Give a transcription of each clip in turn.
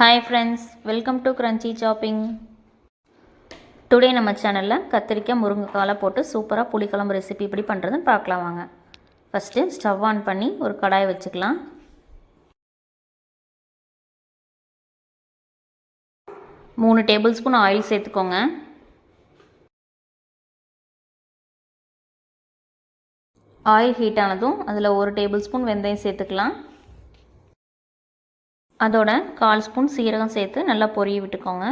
Hi friends welcome to crunchy shopping today நம்ம சேனலில் கத்திரிக்காய் முருங்கைக்காலை போட்டு சூப்பராக புளிக்குழம்பு ரெசிபி எப்படி பண்ணுறதுன்னு பார்க்கலாம் வாங்க. ஃபஸ்ட்டு ஸ்டவ் ஆன் பண்ணி ஒரு கடாயை வச்சுக்கலாம். மூணு டேபிள் ஸ்பூன் ஆயில் சேர்த்துக்கோங்க. ஆயில் ஹீட் ஆனதும் அதில் ஒரு டேபிள் ஸ்பூன் வெந்தயம் சேர்த்துக்கலாம். அதோட கால் ஸ்பூன் சீரகம் சேர்த்து நல்லா பொரிய விட்டுக்கோங்க.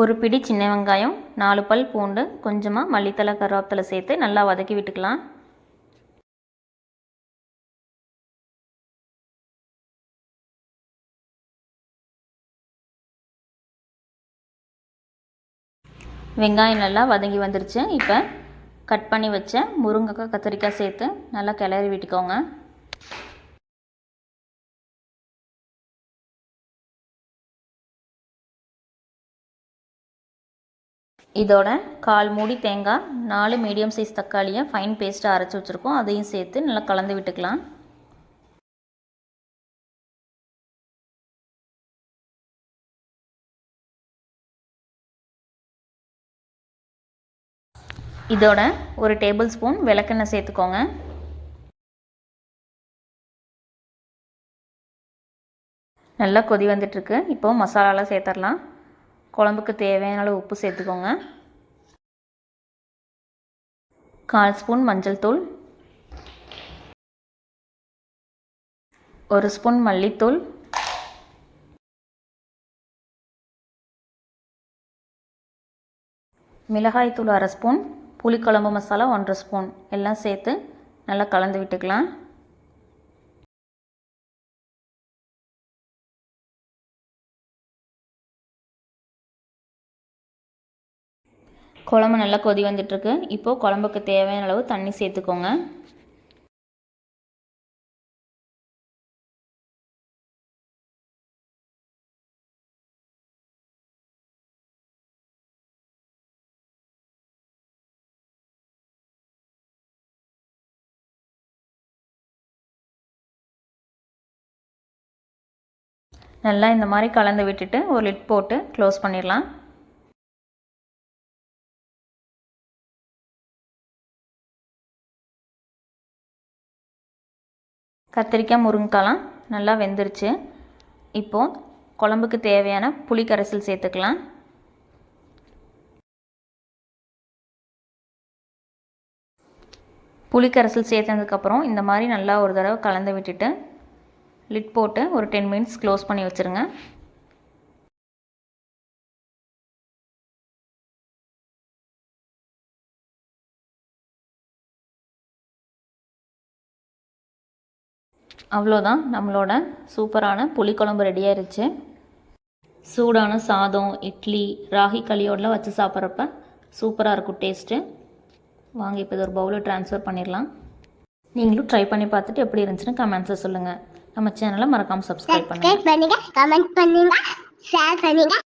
ஒரு பிடி சின்ன வெங்காயம் நாலு பல் பூண்டு கொஞ்சமாக மல்லித்தலை கருவேப்பிலை சேர்த்து நல்லா வதக்கி விட்டுக்கலாம். வெங்காயம் நல்லா வதங்கி வந்துருச்சு. இப்போ கட் பண்ணி வச்ச முருங்கைக்காய் கத்திரிக்காய் சேர்த்து நல்லா கிளறி விட்டுக்கோங்க. இதோட கால் மூடி தேங்காய் நாலு மீடியம் சைஸ் தக்காளியை ஃபைன் பேஸ்ட்டாக அரைச்சி வச்சுருக்கோம். அதையும் சேர்த்து நல்லா கலந்து விட்டுக்கலாம். இதோட ஒரு டேபிள் ஸ்பூன் விளக்கெண்ணெய் சேர்த்துக்கோங்க. நல்லா கொதி வந்துட்டுருக்கு இப்போது மசாலாலாம் சேர்த்துடலாம். குழம்புக்கு தேவையான அளவு உப்பு சேர்த்துக்கோங்க. கால் ஸ்பூன் மஞ்சள் தூள். ஒரு ஸ்பூன் மல்லித்தூள். மிளகாய்த்தூள் அரை ஸ்பூன். புளிக்குழம்பு மசாலா ஒன்றரை ஸ்பூன். எல்லாம் சேர்த்து நல்லா கலந்து விட்டுக்கலாம். குழம்பு நல்லா கொதி வந்துட்டுருக்கு. இப்போது குழம்புக்கு தேவையான அளவு தண்ணி சேர்த்துக்கோங்க. நல்லா இந்த மாதிரி கலந்து விட்டுட்டு ஒரு லிட் போட்டு க்ளோஸ் பண்ணிடலாம். கத்திரிக்காய் முருங்கைக்காலாம் நல்லா வெந்துருச்சு. இப்போது குழம்புக்கு தேவையான புளி கரைசல் சேர்த்துக்கலாம். புளி கரைசல் சேர்த்ததுக்கப்புறம் இந்த மாதிரி நல்லா ஒரு தடவை கலந்து விட்டுட்டு லிட் போட்டு ஒரு டென் மினிட்ஸ் க்ளோஸ் பண்ணி வச்சுருங்க. அவ்வளோதான். நம்மளோட சூப்பரான புளிக்குழம்பு ரெடி ஆயிருச்சு. சூடான சாதம் இட்லி ராகி களியோடலாம் வச்சு சாப்பிட்றப்ப சூப்பராக இருக்கும் டேஸ்ட்டு வாங்க இப்போ இது ஒரு பவுலில் ட்ரான்ஸ்ஃபர் பண்ணிடலாம். நீங்களும் ட்ரை பண்ணி பார்த்துட்டு எப்படி இருந்துச்சுன்னு கமெண்ட்ஸை சொல்லுங்கள் நம்ம சேனலை மறக்காமல் சப்ஸ்கிரைப் பண்ணுங்கள் கமெண்ட் பண்ணுங்கள் ஷேர் பண்ணுங்கள்